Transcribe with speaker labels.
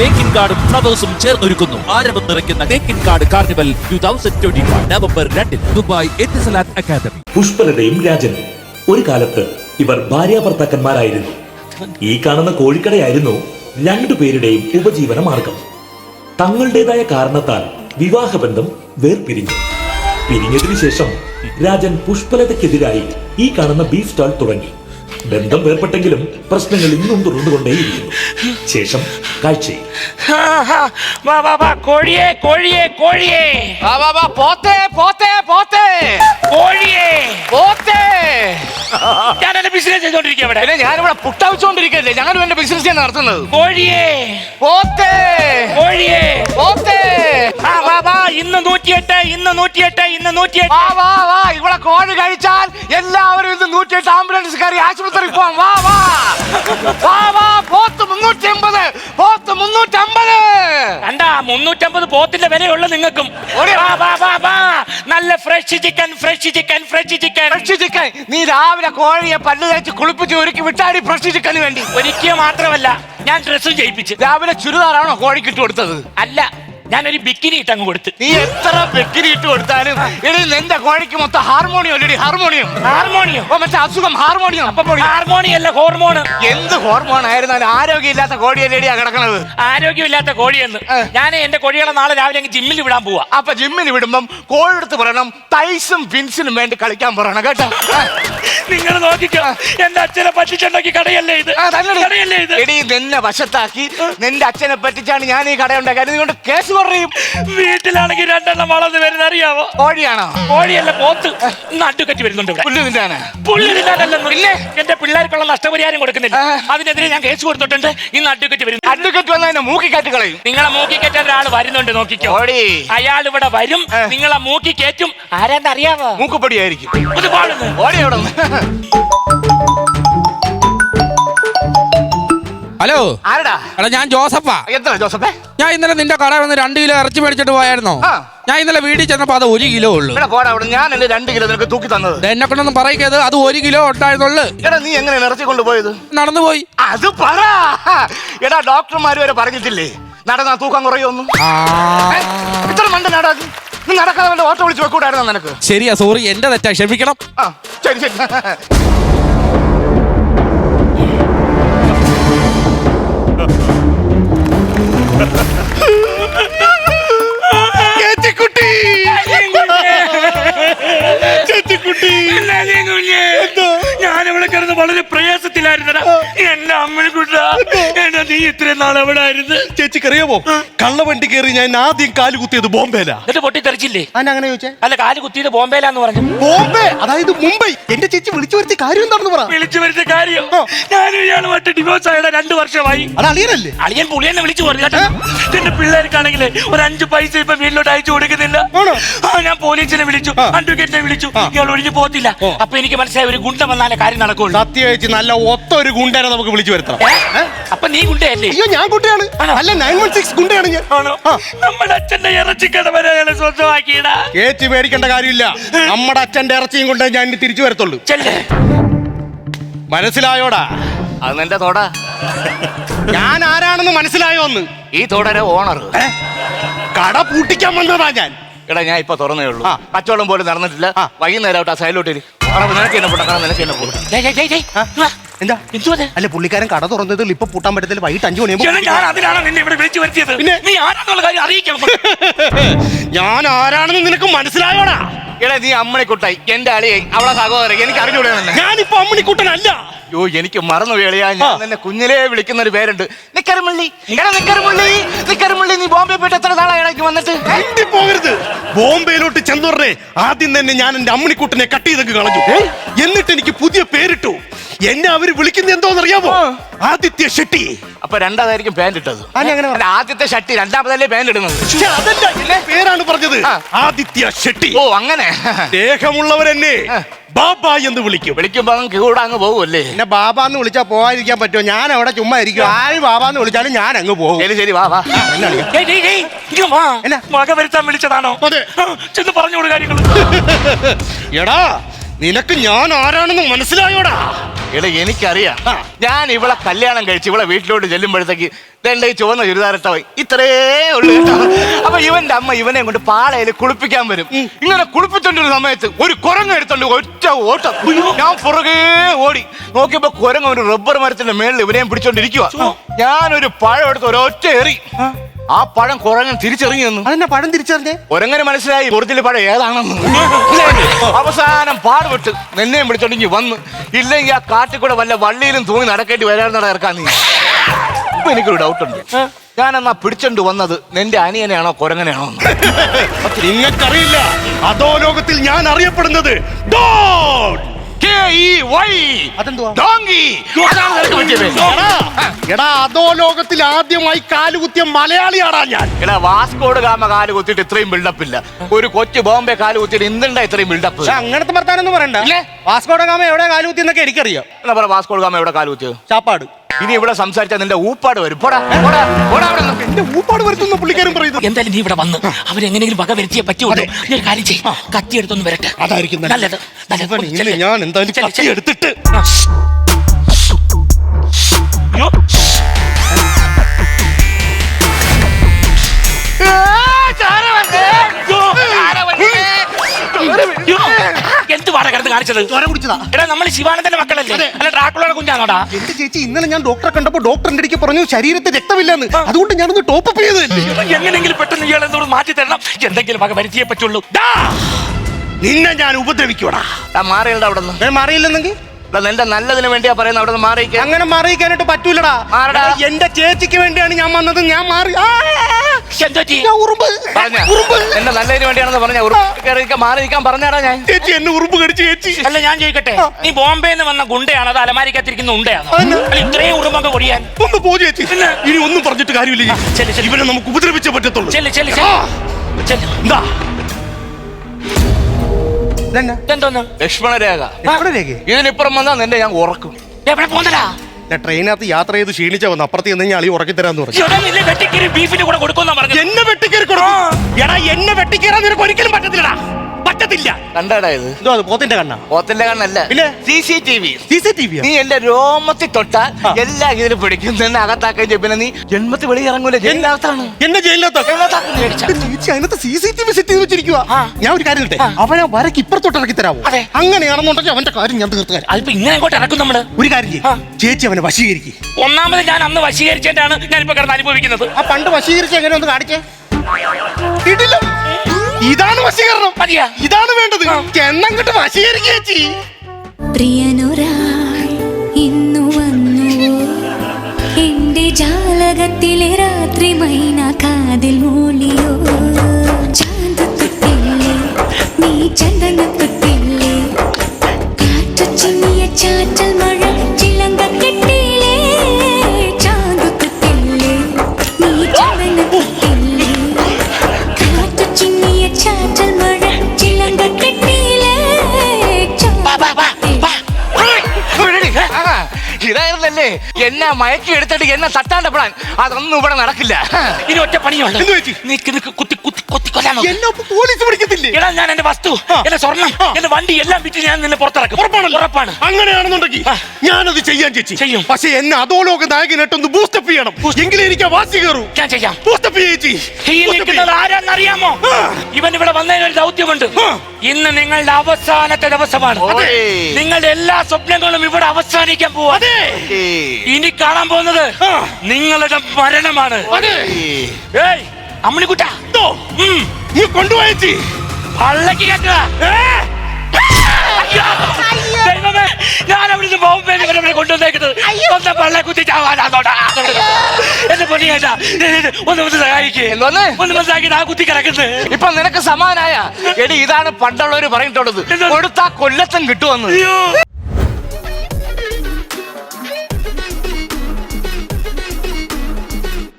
Speaker 1: തേക്കിൻ കാർഡും ഫ്ലവേഴ്സും ചേർന്നൊരുക്കുന്നു. ആരവം നിറയ്ക്കുന്ന തേക്കിൻ card carnival two thousand twenty November രണ്ടിന് ദുബായ് എത്തിസലാത്ത് അക്കാദമി
Speaker 2: പുഷ്പലതയും രാജനും. ഒരു കാലത്ത് ഇവർ ഭാര്യാഭർത്താക്കന്മാരായിരുന്നു. ഈ കാണുന്ന കോഴിക്കടയായിരുന്നു രണ്ടുപേരുടെയും ഉപജീവന മാർഗം. തങ്ങളുടേതായ കാരണത്താൽ വിവാഹബന്ധം വേർപിരിഞ്ഞു. പിരിഞ്ഞതിനു ശേഷം രാജൻ പുഷ്പലതയ്ക്കെതിരായി ഈ കാണുന്ന ബീഫ് സ്റ്റാൾ തുടങ്ങി. ബന്ധം വേർപ്പെട്ടെങ്കിലും പ്രശ്നങ്ങൾ ഇന്നും തുടർന്നുകൊണ്ടേയിരിക്കുന്നു. ശേഷം കാഴ്ചയിൽ
Speaker 3: വാ വാ വാ കോഴിയെ കോഴിയെ കോഴിയെ.
Speaker 4: വാ വാ വാ പോത്തെ പോത്തെ പോത്തെ.
Speaker 3: കോഴിയെ.
Speaker 4: പോത്തേ.
Speaker 3: ഞാൻ എന്റെ ബിസിനസ് ചെയ്തോണ്ടിരിക്കുക ഇവിടെ.
Speaker 4: പിന്നെ ഞാനിവിടെ പുട്ടവിച്ചോണ്ടിരിക്കല്ലേ? ഞാനും എന്റെ ബിസിനസ് ഞാൻ നടത്തുന്നത്.
Speaker 3: കോഴിയെ.
Speaker 4: പോത്തേ.
Speaker 3: കോഴിയെ.
Speaker 4: പോത്തേ.
Speaker 3: ആ വാ വാ ഇന്ന് നൂറ്റിയെട്ട് ഇന്ന് നൂറ്റിയെട്ട് ഇന്ന് നൂറ്റിയെട്ട്.
Speaker 4: വാ വാ വാ ഇവിടെ കോഴി കഴിച്ചാൽ എല്ലാവരും ഇന്ന് നൂറ്റിയെട്ട് ആംബുലൻസ് കയറി ആശുപത്രിയിൽ പോവാം. വാ വാ. വാ
Speaker 3: മുന്നൂറ്റമ്പത് പോത്തിന്റെ വിലയുള്ള നിങ്ങൾക്കും. നല്ല fresh chicken fresh chicken fresh chicken.
Speaker 4: Fresh chicken. നീ രാവിലെ കോഴിയെ പല്ല് തേച്ച് കുളിപ്പിച്ച് ഒരുക്കി വിട്ടാടി ഫ്രഷ് ചിക്കന് വേണ്ടി.
Speaker 3: ഒരിക്കൽ മാത്രമല്ല ഞാൻ ഡ്രസ്സും ചെയ്യിപ്പിച്ചു.
Speaker 4: രാവിലെ ചുരിദാറാണോ കോഴിക്കിട്ട് കൊടുത്തത്?
Speaker 3: അല്ല ഞാനൊരു ബിക്കിനി ഇട്ട് അങ്ങ് കൊടുത്ത്.
Speaker 4: നീ എത്ര ബിക്കിനി ഇട്ട് കൊടുത്താലും എടി നിന്റെ കോഴിക്ക് മൊത്തം ഹാർമോണിയം അല്ലടി ഹാർമോണിയം
Speaker 3: ഹാർമോണിയം
Speaker 4: ഓ മറ്റേ അസുഖം ഹാർമോണിയം അപ്പം.
Speaker 3: ഹാർമോണിയം അല്ല ഹോർമോൺ
Speaker 4: എന്ത് ഹോർമോൺ ആയിരുന്നാലും ആരോഗ്യമില്ലാത്ത കോഴിയല്ലേടിയാ കിടക്കണത്.
Speaker 3: ആരോഗ്യമില്ലാത്ത കോഴിയെന്ന്
Speaker 4: എന്ന്
Speaker 3: ഞാൻ എന്റെ കോഴികളെ നാളെ രാവിലെ അങ്ങ് ജിമ്മിൽ വിടാൻ പോവാ.
Speaker 4: അപ്പൊ ജിമ്മിൽ വിടുമ്പം കോഴിയെടുത്ത് പറയണം തൈസും ഫിൻസിനും വേണ്ടി കളിക്കാൻ പറയണം കേട്ടോ?
Speaker 3: നിങ്ങൾ നോക്കിക്കോ എന്റെ അച്ഛനെ പറ്റിച്ചുണ്ടാക്കി കടയല്ലേ ഇത്? കടയല്ലേ ഇത്?
Speaker 4: എടി നിന്നെ വശത്താക്കി നിന്റെ അച്ഛനെ പറ്റിച്ചാണ് ഞാൻ ഈ കട ഉണ്ടാക്കി അതുകൊണ്ട് കേസ് കുറയും
Speaker 3: വീട്ടിലാണെങ്കിൽ രണ്ടെണ്ണം വളർന്ന് വരുന്ന അറിയാവോ?
Speaker 4: കോഴിയാണോ?
Speaker 3: കോഴിയല്ല പോത്ത്. ഇന്ന് അഡ്വക്കറ്റ് വരുന്നുണ്ട് ഇവിടെ.
Speaker 4: പുല്ല്
Speaker 3: തിന്നാനല്ലെന്ന്. എന്റെ പിള്ളേർക്കുള്ള നഷ്ടപരിഹാരം കൊടുക്കുന്നില്ല. അതിനെതിരെ ഞാൻ കേസ് കൊടുത്തിട്ടുണ്ട്. ഇന്ന് അഡ്വക്കറ്റ് വരുന്നു.
Speaker 4: അഡ്വക്കറ്റ് വന്ന എന്നെ മൂക്കി കാറ്റ് കളയും.
Speaker 3: നിങ്ങളെ മൂക്കി കയറ്റാൻ ഒരാൾ വരുന്നുണ്ട് നോക്കിക്കോ.
Speaker 4: കോഴി
Speaker 3: അയാൾ ഇവിടെ വരും. നിങ്ങളെ മൂക്കി കയറ്റും ആരാന്ന് അറിയാവോ
Speaker 4: മൂക്കുപൊടിയായിരിക്കും
Speaker 3: ഇത് പാടുന്നു.
Speaker 4: ഓടി അവിടെ
Speaker 5: ഹലോ
Speaker 4: ആരടാ?
Speaker 5: എടാ ഞാൻ ജോസഫാ.
Speaker 4: എത്ര ജോസഫേ?
Speaker 5: ഞാൻ ഇന്നലെ നിന്റെ കട വന്ന് രണ്ട് കിലോ ഇറച്ചി മേടിച്ചിട്ട് പോയായിരുന്നോ.
Speaker 4: ആ.
Speaker 5: ഞാൻ ഇന്നലെ വീട്ടിൽ ചെന്നപ്പോ അത് ഒരു കിലോ ഉള്ളു.
Speaker 4: ഇവിടെ പോടാ അവിടെ ഞാൻ എന്റെ രണ്ട് കിലോ നിനക്ക് തൂക്കി തന്നത്.
Speaker 5: എന്നെ കൊണ്ടൊന്നും പറയിക്കത് അത് ഒരു കിലോ ഉണ്ടായിരുന്നുള്ളു.
Speaker 4: എടാ നീ എങ്ങനെ ഇറച്ചി കൊണ്ടുപോയത്?
Speaker 5: നടന്നു പോയി.
Speaker 4: അത് പറ. എടാ ഡോക്ടർമാര് വരെ പറഞ്ഞിട്ടില്ലേ? നടന്നാ തൂക്കം കുറയൊന്നും
Speaker 5: ആ.
Speaker 4: ഏ? ഇത്ര മണ്ട നടാ നീ. നീ നടക്കാതെ വല്ല ഓട്ടോ വിളിച്ച് വെക്കൂടായിരുന്നോ നിനക്ക്?
Speaker 5: ശരിയാ സോറി എന്റെ തെറ്റാ. ക്ഷമിക്കണം.
Speaker 4: ആ ശരി ശരി.
Speaker 3: എന്നെ നീ ഇത്രയും നാൾ എവിടെ ആയിരുന്നു
Speaker 6: ചേച്ചിക്കറിയാമോ കള്ളവണ്ടി കയറി ഞാൻ ആദ്യം കാൽ കുത്തിയത് ബോംബെയിലാ.
Speaker 3: എന്നിട്ട് പൊട്ടിത്തെറിച്ചില്ലേ?
Speaker 6: അങ്ങനെ ചോദിച്ചേ?
Speaker 3: അല്ല കാൽ കുത്തിയത് ബോംബെയിലാന്ന് പറഞ്ഞു.
Speaker 6: ബോംബെ? അതായത് മുംബൈ. എന്റെ ചേച്ചി വിളിച്ചു വരുത്തി കാര്യം എന്താണെന്ന് പറ.
Speaker 3: വിളിച്ചു വരുന്ന കാര്യം? ഞാനും ഇയാളുമായിട്ട് ഡിവോഴ്സ് ആയുടെ രണ്ടു വർഷമായി.
Speaker 6: അത് അളിയനല്ലേ?
Speaker 3: അളിയൻ പുളിയെന്നെ വിളിച്ചു പറഞ്ഞു എന്റെ പിള്ളേർക്കാണെങ്കിൽ ഒരു അഞ്ചു പൈസ ഇപ്പൊ വീട്ടിലോട്ട് അയച്ചു കൊടുക്കുന്നില്ല? ആ ഞാൻ പോലീസിനെ വിളിച്ചു. അഡ്വക്കേറ്റിനെ വിളിച്ചു. ഇയാൾ ഒഴിഞ്ഞു പോകത്തില്ല. അപ്പൊ എനിക്ക് മനസ്സിലായി ഒരു ഗുണ്ട വന്നാലേ കാര്യം നടക്കുള്ളൂ.
Speaker 6: സത്യം ചേച്ചി നല്ല ഒത്ത ഒരു ഗുണ്ടനെ നമുക്ക് വിളിച്ചു വരുത്തണം?
Speaker 3: അപ്പൊ നീ ഗുണ്ടയല്ലേ?
Speaker 6: അയ്യോ ഞാൻ കുട്ടിയാണ് അല്ല നയൻ വൺ സിക്സ് ഗുണ്ടയാണ് ഞാൻ.
Speaker 3: ആണോ? നമ്മുടെ അച്ഛന്റെ ഇറച്ചിക്കട വരെ അയാളെ സ്വന്തമാക്കിയടാ.
Speaker 6: ചേച്ചി പേടിക്കേണ്ട കാര്യമില്ല. നമ്മുടെ അച്ഛന്റെ ഇറച്ചിയും കൊണ്ട് ഞാൻ ഇനി തിരിച്ചു വരത്തുള്ളൂ.
Speaker 3: ചെല്ലേ.
Speaker 6: മനസ്സിലായോടാ?
Speaker 4: അത് നിന്റെ തോട.
Speaker 6: ഞാൻ ആരാണെന്ന് മനസ്സിലായോ ഒന്ന്
Speaker 4: ഈ തോടരെ ഓണർ.
Speaker 6: ഏ? കട പൂട്ടിക്കാൻ വന്നതാ ഞാൻ.
Speaker 4: എടാ ഞാൻ ഇപ്പൊ തുറന്നേ ഉള്ളൂ.
Speaker 6: ആ.
Speaker 4: കച്ചവടം പോലും നടന്നിട്ടില്ല. വൈകുന്നേരം ആവട്ടെ. കാണാം, നിനക്ക് എന്നെ പോട്ടെ കാണാം, നിനക്ക് എന്നെ പോട്ടെ.
Speaker 6: എന്താ?
Speaker 3: എന്തു
Speaker 6: അല്ല പുള്ളിക്കാരൻ കട തുറന്നത് ഇപ്പൊ പൂട്ടാൻ പറ്റത്തില്ല. വൈകിട്ട് അഞ്ചു
Speaker 3: മണിയാകുമ്പോൾ
Speaker 6: മണിയാകുമ്പോ
Speaker 3: ഞാൻ അതിനാണ് നിന്നെ ഇവിടെ വിളിച്ചു വരുത്തിയത്.
Speaker 6: പിന്നെ?
Speaker 3: നീ ആരാന്നുള്ള കാര്യം അറിയിക്കണം
Speaker 6: ഞാൻ ആരാണെന്ന് നിനക്ക് മനസ്സിലായോടാ?
Speaker 4: എടാ നീ അമ്മണിക്കുട്ടായി. എന്റെ അളിയായി അവളെ സഹോദരൻ എനിക്ക് അറിഞ്ഞൂടെ നിന്നെ?
Speaker 6: ഞാനിപ്പോ അമ്മണിക്കുട്ടനല്ല.
Speaker 4: അയ്യോ എനിക്ക് മറന്നു വേളയാ ഞാൻ നിന്നെ കുഞ്ഞിലേ വിളിക്കുന്ന ഒരു പേരുണ്ട്. നിക്കരമുള്ളി. എടാ നിക്കരമുള്ളി. നിക്കരമുള്ളി നീ ബോംബെ പോയിട്ട് എത്ര നാളായി ഇടയ്ക്ക് വന്നിട്ട്? ഏ?
Speaker 6: മിണ്ടി പോകരുത് ബോംബെയിലോട്ട് ചെന്നുടനെ ആദ്യം തന്നെ ഞാൻ എന്റെ അമ്മണിക്കുട്ടനെ കട്ട് ചെയ്തൊക്കെ കളഞ്ഞു. എന്നിട്ട് എനിക്ക് പുതിയ പേരിട്ടു. എന്നെ അവർ വിളിക്കുന്നത് എന്തോന്നറിയാമോ? ആദിത്യ ഷെട്ടി.
Speaker 4: അപ്പൊ രണ്ടാമതായിരിക്കും പാന്റ് ഇട്ടത്.
Speaker 6: അല്ല, അങ്ങനെ പറ.
Speaker 4: അല്ല, ആദ്യത്തെ ഷട്ടി രണ്ടാമതല്ലേ പാന്റ് ഇടുന്നത്?
Speaker 6: പക്ഷെ അതല്ല എന്റെ പേരാണ് പറഞ്ഞത്.
Speaker 4: ആ.
Speaker 6: ആദിത്യ ഷെട്ടി.
Speaker 4: ഓ അങ്ങനെ.
Speaker 6: ദേഹമുള്ളവരെന്നെ ബാബ എന്ന് വിളിക്കും.
Speaker 4: വിളിക്കുമ്പോ അങ്ങ് കൂടെ അങ്ങ് പോകുമല്ലേ
Speaker 6: എന്നെ ബാബാന്ന് വിളിച്ചാ പോകാതിരിക്കാൻ പറ്റുമോ? ഞാൻ അവിടെ ചുമ്മാ ഇരിക്കും. ആര് ബാബാന്ന് വിളിച്ചാലും ഞാൻ അങ്ങ് പോകും.
Speaker 4: ശരി ശരി വാ വാ?
Speaker 3: ഡേയ്, ഡേയ്, ഡേയ്, ഇങ്ങ് വാ.
Speaker 6: എന്നാ?
Speaker 3: വക വരുത്താൻ വിളിച്ചതാണോ?
Speaker 6: അതെ.
Speaker 3: ആ, ചെന്ന് പറഞ്ഞോട് കാര്യങ്ങൾ
Speaker 6: എടാ നിനക്ക് ഞാൻ ആരാണെന്ന് മനസ്സിലായോടാ?
Speaker 4: എടാ എനിക്കറിയാം. ഞാൻ ഇവളെ കല്യാണം കഴിച്ച് ഇവളെ വീട്ടിലോട്ട് ചെല്ലുമ്പോഴത്തേക്ക് ഇതെന്റെ ചുവന്ന ചുരിദാറിട്ട പോയി ഇത്രേ ഉള്ളു കേട്ടോ. അപ്പൊ ഇവന്റെ അമ്മ ഇവനെ കൊണ്ട് പാളയിൽ കുളിപ്പിക്കാൻ വരും. ഇങ്ങനെ കുളിപ്പിച്ചോണ്ടിരുന്ന സമയത്ത് ഒരു കുരങ്ങ് എടുത്തോണ്ട് ഒറ്റ ഓട്ടം. ഞാൻ പുറകെ ഓടി. നോക്കിയപ്പോ കുരങ്ങ് ഒരു റബ്ബർ മരത്തിന്റെ മേളിൽ ഇവനെയും പിടിച്ചോണ്ടിരിക്കുക ഞാനൊരു പഴം എടുത്ത് ഒരൊറ്റ എറി. ആ പഴം കുറങ്ങൻ തിരിച്ചറിഞ്ഞു നിന്നു
Speaker 6: അതെന്നെ പഴം തിരിച്ചറിഞ്ഞേ?
Speaker 4: ഒരങ്ങനെ മനസ്സിലായി ഒറിജിനൽ പഴം ഏതാണെന്ന്. അവസാനം പാടുപെട്ട് നിന്നെയും പിടിച്ചോണ്ടെങ്കിൽ വന്ന്. ഇല്ലെങ്കിൽ ആ കാട്ടിൽ കൂടെ വല്ല വള്ളിയിലും തൂങ്ങി നടക്കേണ്ടി വരാറുണ്ടോ ഇറക്കാൻ നീ. ഇപ്പൊ എനിക്കൊരു ഡൗട്ട് ഉണ്ട് ഞാൻ എന്നാ പിടിച്ചോണ്ട് വന്നത് നിന്റെ അനിയനെയാണോ കുരങ്ങനെയാണോ.
Speaker 6: നിങ്ങൾക്കറിയില്ല. അതോ ലോകത്തിൽ ഞാൻ അറിയപ്പെടുന്നത്. ഡോൺ അതെന്തുവാ?
Speaker 4: ഡോങ്കി. അതാണ് നിനക്ക് പറ്റിയ പേര്.
Speaker 6: എടാ, എടാ അതോ ലോകത്തിൽ ആദ്യമായി കാലുകുത്തിയ മലയാളിയാടാ ഞാൻ.
Speaker 4: എടാ വാസ്കോട് ഗാമ കാൽ കുത്തിയിട്ട് ഇത്രയും ബിൽഡപ്പ് ഇല്ല. ഒരു കൊച്ചു ബോംബെ കാൽ കുത്തിയിട്ട് ഇന്നുണ്ടാ ഇത്രയും ബിൽഡപ്പ്
Speaker 6: പക്ഷെ അങ്ങനത്തെ വർത്താനൊന്നും പറയണ്ട.
Speaker 4: ഇല്ലേ?
Speaker 6: വാസ്കോഡ ഗാമ എവിടെ കാലുകുത്തി എന്നൊക്കെ എനിക്കറിയാം
Speaker 4: എന്നാ പറ വാസ്കോടഗാമ എവിടെ കാലുകുത്തിയത്
Speaker 6: ചാപ്പാട്
Speaker 4: ഇനി ഇവിടെ സംസാരിച്ചാൽ നിന്റെ ഊപ്പാട് വരും പോടാ പോടാ പോടാ അവിടെ നിന്ന്.
Speaker 6: എന്റെ ഊപ്പാട് വരുത്തുന്ന പുള്ളിക്കാരും പറയുന്നത്
Speaker 3: എന്തായാലും നീ ഇവിടെ വന്ന് അവരെങ്ങനെങ്കിലും വക വരുത്തിയേ പറ്റുള്ളൂ നീ ഒരു കാര്യം ചെയ്യ് കത്തി എടുത്തൊന്ന് വരട്ടെ
Speaker 6: അതായിരിക്കും നല്ലത്.
Speaker 3: നല്ലത് നല്ലത്.
Speaker 6: ഇന്ന്
Speaker 3: ചെല്ല്.
Speaker 6: ഞാൻ എന്തായാലും
Speaker 3: ചെല്ല്,
Speaker 6: കത്തി
Speaker 3: ചെല്ല്.
Speaker 6: എടുത്തിട്ട്.
Speaker 3: അയ്യോ. കാണിച്ചത്.
Speaker 6: ചോര കുടിച്ചതാ.
Speaker 3: എടാ നമ്മൾ ശിവാനന്ദന്റെ മക്കളല്ലേ? അല്ല ഡ്രാക്കുളയുടെ കുഞ്ഞാണോടാ?
Speaker 6: എന്റെ ചേച്ചി ഇന്നലെ ഞാൻ ഡോക്ടറെ കണ്ടപ്പോ ഡോക്ടർ എന്റെ അടുക്ക് പറഞ്ഞു ശരീരത്തിൽ രക്തമില്ലെന്ന്. അതുകൊണ്ട് ഞാനൊന്ന് ടോപ്പ് അപ്പ് ചെയ്തതല്ലേ?
Speaker 3: എങ്ങനെങ്കിലും പെട്ടെന്ന് ഇയാൾ എന്തോട് മാറ്റി തരണം. എന്തെങ്കിലും വക വരുത്തിയേ പറ്റുള്ളൂ.
Speaker 6: നിന്നെ ഞാൻ ഉപദ്രവിക്കൂടാ
Speaker 4: മാറിയല്ലോ അവിടെ നിന്ന്
Speaker 6: മാറിയില്ലെന്നെങ്കിൽ?
Speaker 4: നിന്റെ നല്ലതിന് വേണ്ടിയാ പറയുന്നത് അവിടെ നിന്ന് മാറിയിക്കാൻ
Speaker 6: അങ്ങനെ മാറിയിക്കാനായിട്ട് പറ്റൂലടാ.
Speaker 4: മാറടാ.
Speaker 6: എന്റെ ചേച്ചിക്ക് വേണ്ടിയാണ് ഞാൻ വന്നത്. ഞാൻ മാറി ആ,
Speaker 3: എന്തോ ചെയ്യ്?
Speaker 6: ഞാൻ ഉറുമ്പ്.
Speaker 4: പറഞ്ഞ?
Speaker 6: ഉറുമ്പ്.
Speaker 4: എന്റെ നല്ലതിന് വേണ്ടിയാണെന്ന് പറഞ്ഞ? മാറി നിൽക്കാൻ പറഞ്ഞാടാ ഞാൻ.
Speaker 6: ചേച്ചി എന്നെ ഉറുമ്പ് കടിച്ചു ചേച്ചി.
Speaker 3: അല്ല ഞാൻ ചോദിക്കട്ടെ? നീ ബോംബെ നിന്ന് വന്ന ഗുണ്ടയാണോ? അത് അലമാരിക്കത്തിരിക്കുന്ന ഉണ്ടയാണോ. അല്ല ഇത്രയും ഉറുമ്പൊക്കെ കൊടിയാൻ
Speaker 6: ഒന്ന് പോ ചേച്ചി. ഇനി ഒന്നും പറഞ്ഞിട്ട് കാര്യമില്ല ചേച്ചി. ഇവനെ നമുക്ക് ഉപദ്രവിച്ചേ പറ്റത്തുള്ളൂ.
Speaker 3: ചെല്ല് ചെല്ല് ചെല്ല്. ചെല്ല്.
Speaker 6: എന്താ ഇതെന്നാ?
Speaker 3: എന്തോന്ന്
Speaker 4: ലക്ഷ്മണരേഖ.
Speaker 6: എവിടെ രേഖ?
Speaker 4: ഇതിനിപ്പുറം വന്നാ നിന്റെ ഞാൻ ഉറക്കും.
Speaker 3: എവിടെ പോന്നടാ
Speaker 6: ട്രെയിനകത്ത് യാത്ര ചെയ്ത് ക്ഷീണിച്ച വന്ന്. അപ്പുറത്ത് ചെന്ന് ഞാൻ അളി ഉറക്കി തരാന്ന് പറഞ്ഞു.
Speaker 3: ഇവിടെ നിന്നെ വെട്ടിക്കരി ബീഫിന്റെ കൂടെ കൊടുക്കുന്ന പറഞ്ഞു
Speaker 6: എന്നെ വെട്ടിക്കേറി കൊടുക്കും? എടാ എന്നെ വെട്ടിക്കേറാൻ നിനക്ക് ഒരിക്കലും പറ്റത്തില്ലടാ. പറ്റത്തില്ല.
Speaker 4: കണ്ടാടാ ഇത്.
Speaker 6: എന്തോ അത് പോത്തിന്റെ കണ്ണാ?
Speaker 4: കണ്ണല്ല.
Speaker 6: പിന്നെ?
Speaker 4: C C T V.
Speaker 6: C C T V
Speaker 4: നീ എന്റെ രോമത്തിൽ തൊട്ടാൽ എല്ലാം ഇതിൽ പിടിക്കും. നിന്നെ അകത്താക്കുകയും ചെയ്യും. പിന്നെ നീ ജന്മത്തിൽ വെളി ഇറങ്ങൂല? ജയിലിനകത്താണ്.
Speaker 6: എന്നെ ജയിലിനകത്ത്?
Speaker 3: ജയിലിനകത്താക്കുന്നു മേടിച്ച.
Speaker 6: ചേച്ചി അതിനകത്ത് C C T V set ചെയ്ത് വെച്ചിരിക്കുക
Speaker 3: ആ.
Speaker 6: ഞാൻ ഒരു കാര്യം അവനെ വരക്ക് ഇപ്പുറത്തോട്ട് ഇറക്കി തരാമോ
Speaker 3: അതെ.
Speaker 6: അങ്ങനെയാണെന്നുണ്ടെങ്കിൽ അവന്റെ കാര്യം ഞാൻ തീർത്ത് തരാം.
Speaker 3: അതിപ്പോ ഇങ്ങനെ അങ്ങോട്ട് ഇറക്കും നമ്മൾ?
Speaker 6: ഒരു കാര്യം ചെയ്യും. ചേച്ചി അവനെ വശീകരിക്കും.
Speaker 3: ഒന്നാമത് ഞാൻ അന്ന് വശീകരിച്ചിട്ടാണ് ഞാനിപ്പോ കിടന്ന് അനുഭവിക്കുന്നത്.
Speaker 6: ആ പണ്ട് വശീകരിച്ച് എങ്ങനെ ഒന്ന് കാണിച്ചേ? ഇടില്ല. ഇതാണ് വശീകരണം.
Speaker 3: മതിയാ.
Speaker 6: ഇതാണ് വേണ്ടത്. എന്നങ്ങോട്ട് വശീകരിക്കുക ചേച്ചി.
Speaker 7: പ്രിയനൊരാൾ ഇന്നു വന്നു എന്റെ ജാലകത്തിലെ രാത്രി മൈന
Speaker 4: ഇതായിരുന്നല്ലേ എന്നെ മയക്കി എടുത്തിട്ട് എന്നെ തട്ടാണ്ടപ്പെടാൻ അതൊന്നും ഇവിടെ നടക്കില്ല.
Speaker 3: ഇനി ഒറ്റ പണിയുണ്ട്? നിക്ക് നിക്ക് കുത്തി കുത്തി കുത്തി.
Speaker 6: പോലീസ് പിടിക്കത്തില്ലേ
Speaker 3: എടാ ഞാൻ എന്റെ വസ്തു എന്റെ സ്വർണം എന്റെ വണ്ടി എല്ലാം വിറ്റ് ഞാൻ നിന്നെ പുറത്തിറക്കും.
Speaker 6: ഉറപ്പാണല്ലോ?
Speaker 3: ഉറപ്പാണ്.
Speaker 6: അങ്ങനെയാണെന്നുണ്ടെങ്കിൽ
Speaker 3: ആ.
Speaker 6: ഞാനത് ചെയ്യാൻ ചേച്ചി.
Speaker 3: ചെയ്യും.
Speaker 6: പക്ഷെ എന്നെ അധോലോക നായകനായിട്ടൊന്ന് ബൂസ്റ്റപ്പ് ചെയ്യണം. എങ്കിലും എനിക്ക് ആ വാസി കയറൂ.
Speaker 3: ഞാൻ ചെയ്യാം.
Speaker 6: ബൂസ്റ്റപ്പ് ചേച്ചി.
Speaker 3: ഈ നിൽക്കുന്നത് ആരാന്നറിയാമോ? ഇവൻ ഇവിടെ വന്നതിന് ഒരു ദൗത്യമുണ്ട്. ഇന്ന് നിങ്ങളുടെ അവസാനത്തെ ദിവസമാണ്.
Speaker 4: അതെ.
Speaker 3: നിങ്ങളുടെ എല്ലാ സ്വപ്നങ്ങളും ഇവിടെ അവസാനിക്കാൻ പോവാ. ഇനി കാണാൻ പോകുന്നത് നിങ്ങളുടെ മരണമാണ്. ഏയ് അമ്മിണിക്കുട്ട. ഉം,
Speaker 6: നീ കൊണ്ടുപോയി
Speaker 3: പള്ളക്ക്! ദൈവമേ, ഞാൻ അവിടുന്ന് ബോംബെ ഇവരെ കൊണ്ടുവന്നേക്കുന്നത്. സ്വന്തം പള്ള കുത്തി ചാവാനാന്നോടാ. എന്റെ പൊന്നിയേട്ടാ ഒന്ന് ഒന്ന് സഹായിക്കേ.
Speaker 4: എന്തോന്ന്?
Speaker 3: ഒന്ന് മനസ്സിലാക്കി ആ കുത്തി കിടക്കുന്നത്
Speaker 4: ഇപ്പൊ നിനക്ക് സമാനായ. എടി ഇതാണ് പണ്ടുള്ളവര് പറഞ്ഞിട്ടുള്ളത്? കൊടുത്താ കൊല്ലത്തും കിട്ടുമെന്ന്.